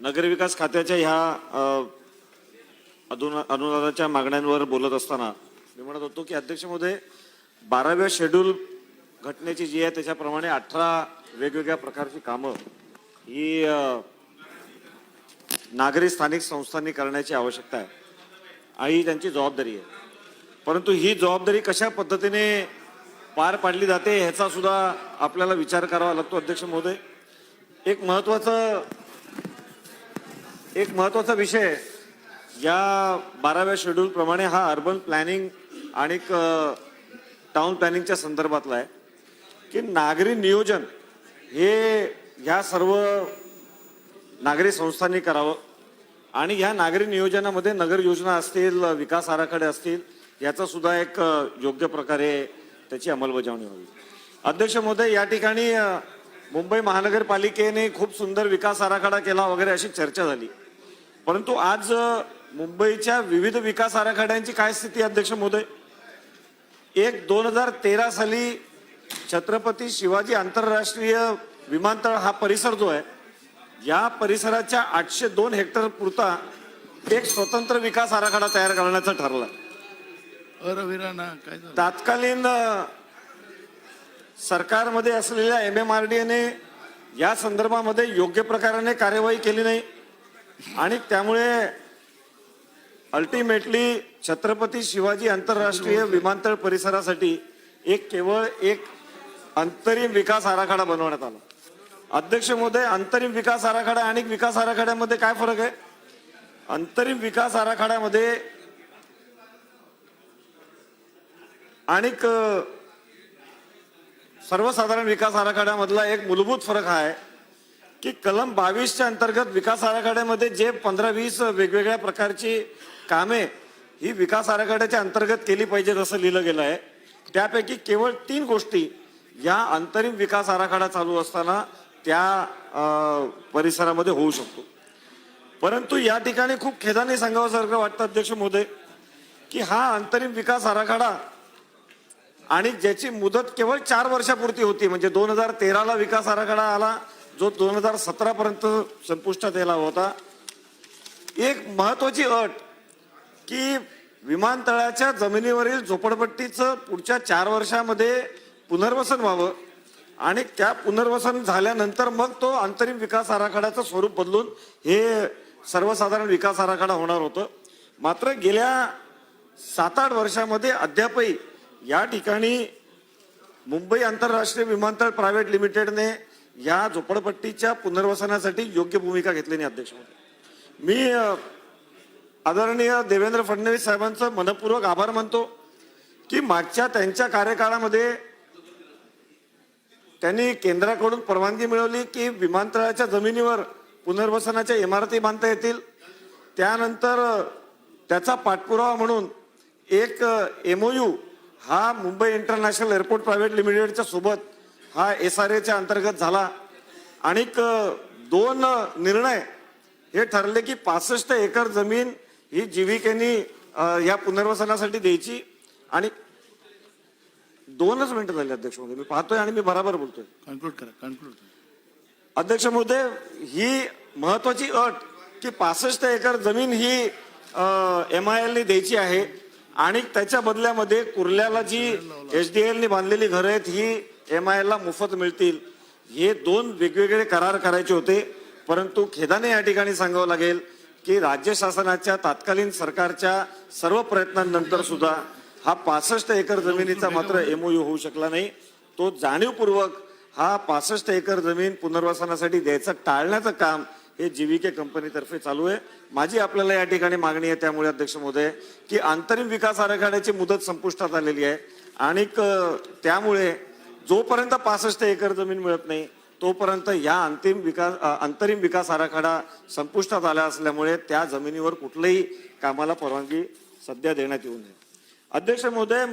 नगरविकास खात्याच्या ह्या अ, अनुदानाच्या मागण्यांवर बोलत असताना मी म्हणत होतो की अध्यक्ष बाराव्या शेड्यूल घटनेची जी आहे त्याच्याप्रमाणे अठरा वेगवेगळ्या प्रकारची कामं ही नागरी स्थानिक संस्थांनी करण्याची आवश्यकता आहे. आणि ही त्यांची जबाबदारी आहे. परंतु ही जबाबदारी कशा पद्धतीने पार पाडली जाते ह्याचा सुद्धा आपल्याला विचार करावा लागतो अध्यक्ष महोदय. एक महत्वाचं एक महत्त्वाचा विषय या बाराव्या शेड्यूल प्रमाणे हा अर्बन प्लॅनिंग आणि टाउन प्लॅनिंगच्या संदर्भातला आहे. की नागरी नियोजन हे ह्या सर्व नागरी संस्थांनी करावं. आणि ह्या नागरी नियोजनामध्ये नगर योजना असतील विकास आराखडे असतील याचा सुद्धा एक योग्य प्रकारे त्याची अंमलबजावणी व्हावी. अध्यक्ष महोदय या ठिकाणी मुंबई महानगरपालिकेने खूप सुंदर विकास आराखडा केला वगैरे अशी चर्चा झाली. परंतु आज मुंबईच्या विविध विकास आराखड्यांची काय स्थिती अध्यक्ष महोदय? एक दोन हजार तेरा साली छत्रपती शिवाजी आंतरराष्ट्रीय विमानतळ हा परिसर जो आहे या परिसराच्या आठशे दोन हेक्टर पुरता एक स्वतंत्र विकास आराखडा तयार करण्याचं ठरलं. तात्कालीन सरकारमध्ये असलेल्या एम एम आर डी एने या संदर्भामध्ये योग्य प्रकाराने कार्यवाही केली नाही. आणि त्यामुळे अल्टिमेटली छत्रपती शिवाजी आंतरराष्ट्रीय विमानतळ परिसरासाठी एक केवळ एक अंतरिम विकास आराखडा बनवण्यात आला. अध्यक्ष महोदय अंतरिम विकास आराखडा आणि विकास आराखड्यामध्ये काय फरक आहे? अंतरिम विकास आराखड्यामध्ये आणि सर्वसाधारण विकास आराखड्यामधला एक मूलभूत फरक हा आहे की कलम बावीसच्या अंतर्गत विकास आराखड्यामध्ये जे पंधरा वीस वेगवेगळ्या प्रकारची कामे ही विकास आराखड्याच्या अंतर्गत केली पाहिजेत असं लिहिलं गेलं आहे. त्यापैकी केवळ तीन गोष्टी या अंतरिम विकास आराखडा चालू असताना त्या परिसरामध्ये होऊ शकतो. परंतु या ठिकाणी खूप खेदाने सांगावंसारखं वाटतं अध्यक्ष महोदय की हा अंतरिम विकास आराखडा आणि ज्याची मुदत केवळ चार वर्षापुरती होती म्हणजे दोन हजार तेराला विकास आराखडा आला जो दोन हजार सतरा पर्यंत संपुष्टात यायला होता. एक महत्वाची अट की विमानतळाच्या जमिनीवरील झोपडपट्टीचं पुढच्या चार वर्षामध्ये पुनर्वसन व्हावं आणि त्या पुनर्वसन झाल्यानंतर मग तो अंतरिम विकास आराखड्याचं स्वरूप बदलून हे सर्वसाधारण विकास आराखडा होणार होतं. मात्र गेल्या सात आठ वर्षामध्ये अद्यापही या ठिकाणी मुंबई आंतरराष्ट्रीय विमानतळ प्रायव्हेट लिमिटेडने या झोपडपट्टीच्या पुनर्वसनासाठी योग्य भूमिका घेतली नाही अध्यक्ष मी आदरणीय देवेंद्र फडणवीस साहेबांचं मनपूर्वक आभार मानतो की मागच्या त्यांच्या कार्यकाळामध्ये त्यांनी केंद्राकडून परवानगी मिळवली की विमानतळाच्या जमिनीवर पुनर्वसनाच्या इमारती बांधता येतील. त्यानंतर त्याचा पाठपुरावा म्हणून एक एमओयू हा मुंबई इंटरनॅशनल एअरपोर्ट प्रायव्हेट लिमिटेडच्या सोबत हा एस आर एच्या अंतर्गत झाला. आणि दोन निर्णय हे ठरले की पासष्ट एकर जमीन ही जीविकेनी या पुनर्वसनासाठी द्यायची. आणि दोनच मिनिटं झाली अध्यक्ष महोदय. मी पाहतोय आणि मी बराबर बोलतोय. कन्क्लूड करा कन्क्लूड अध्यक्ष महोदय ही महत्वाची अट की पासष्ट एकर जमीन ही एम आय एलने द्यायची आहे. आणि त्याच्या बदल्यामध्ये कुर्ल्याला जी एच डी एलने बांधलेली घरं आहेत ही एम आय एलला मोफत मिळतील. हे दोन वेगवेगळे करार करायचे होते. परंतु खेदाने या ठिकाणी सांगावं लागेल की राज्य शासनाच्या तात्कालीन सरकारच्या सर्व प्रयत्नांनंतर सुद्धा हा पासष्ट एकर जमिनीचा मात्र एमओयू होऊ शकला नाही. तो जाणीवपूर्वक हा पासष्ट एकर जमीन पुनर्वसनासाठी द्यायचं टाळण्याचं काम हे जीविके कंपनीतर्फे चालू आहे. माझी आपल्याला या ठिकाणी मागणी आहे त्यामुळे अध्यक्ष महोदय की अंतरिम विकास आराखड्याची मुदत संपुष्टात आलेली आहे. आणि त्यामुळे जोपर्यंत पासष्ट एकर जमीन मिळत नाही तोपर्यंत या अंतिम विकास अंतरिम विकास आराखडा संपुष्टात आला असल्यामुळे त्या जमिनीवर कुठल्याही कामाला परवानगी सध्या देण्यात येऊ नये. अध्यक्ष महोदय